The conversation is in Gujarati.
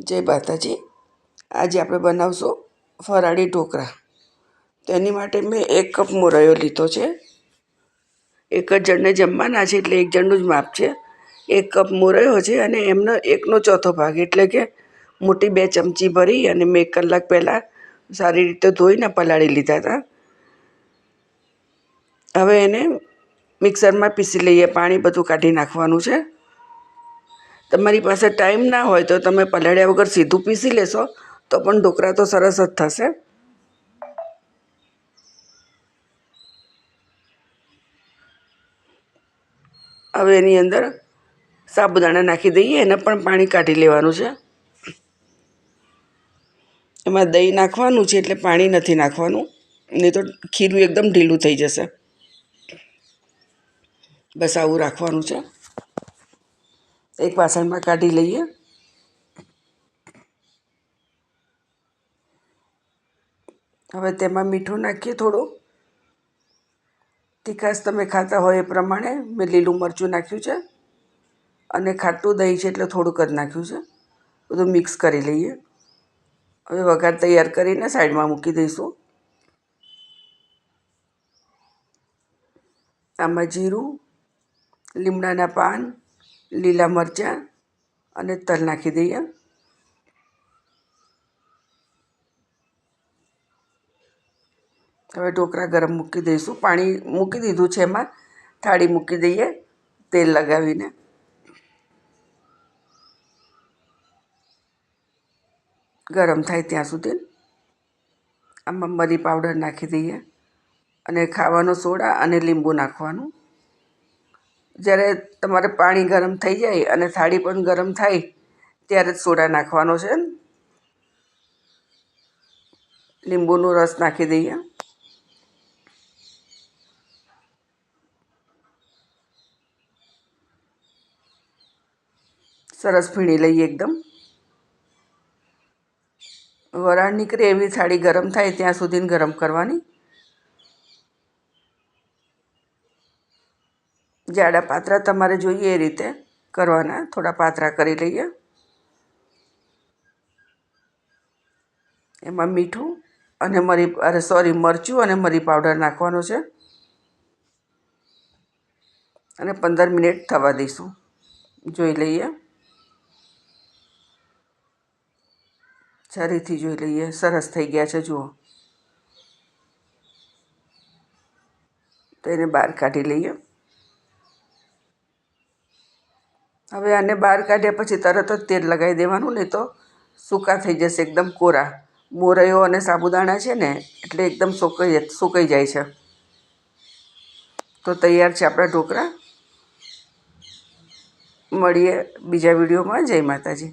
જય માતાજી. આજે આપણે બનાવશું ફરાળી ઢોકળા. તેની માટે મેં એક કપ મોરૈયો લીધો છે. એક જ જણને જમવાના છે એટલે એક જણનું જ માપ છે. એક કપ મોરૈયો છે અને એમનો એકનો ચોથો ભાગ. એટલે કે મોટી બે ચમચી ભરી અને મેં એક કલાક પહેલાં સારી રીતે ધોઈને પલાળી લીધા હતા. હવે એને મિક્સરમાં પીસી લઈએ. પાણી બધું કાઢી નાખવાનું છે. તમારી પાસે ટાઈમ ના હોય તો તમે પલાળ્યા વગર સીધું પીસી લેશો, તો પણ ઢોકળા તો સરસ જ થશે. હવે એની અંદર સાબુદાણા નાખી દઈએ, એને પણ પાણી કાઢી લેવાનું છે. એમાં દહીં નાખવાનું છે એટલે પાણી નથી નાખવાનું, નહીં તો ખીરું એકદમ ઢીલું થઈ જશે. બસ આવું રાખવાનું છે. એક વાસણમાં કાઢી લઈએ હવે તેમાં મીઠું નાખીએ થોડું તીખાશ તમે ખાતા હોય એ પ્રમાણે મેં લીલું મરચું નાખ્યું છે અને ખાટું દહીં છે એટલે થોડુંક જ નાખ્યું છે બધું મિક્સ કરી લઈએ હવે વઘાર તૈયાર કરીને સાઈડમાં મૂકી દઈશું આમાં જીરું લીમડાના પાન લીલા મરચાં અને તલ નાખી દઈએ. હવે ઢોકળા ગરમ મૂકી દઈશું. પાણી મૂકી દીધું છે એમાં. થાળી મૂકી દઈએ તેલ લગાવીને. ગરમ થાય ત્યાં સુધી. આમાં મરી પાવડર નાખી દઈએ. અને ખાવાનો સોડા અને લીંબુ નાખવાનું. જ્યારે તમારે પાણી ગરમ થઈ જાય અને થાળી પણ ગરમ થાય, ત્યારે જ સોડા નાખવાનો છે. લીંબુનો રસ નાખી દઈએ. સરસ ફીણી લઈએ એકદમ. વરાળ નીકળે એવી થાળી ગરમ થાય ત્યાં સુધી ગરમ કરવાની. જાડા પાતરા તમારે જોઈએ એ રીતે કરવાના. થોડા પાતરા કરી લઈએ. એમાં મીઠું અને મરી, અરે સોરી, મરચું અને મરી પાવડર નાખવાનો છે. અને પંદર મિનિટ થવા દઈશું. જોઈ લઈએ. સારીથી જોઈ લઈએ. સરસ થઈ ગયા છે, જુઓ. તો એને બહાર કાઢી લઈએ. હવે આને બહાર કાઢ્યા પછી તરત જ તેલ લગાવી દેવાનું, નહીં તો સૂકા થઈ જશે એકદમ કોરા. મોરૈયો અને સાબુદાણા છે ને, એટલે એકદમ સુકાઈ સુકાઈ જાય છે. તો તૈયાર છે આપણા ઢોકળા. મળીએ બીજા વિડીયોમાં. જય માતાજી.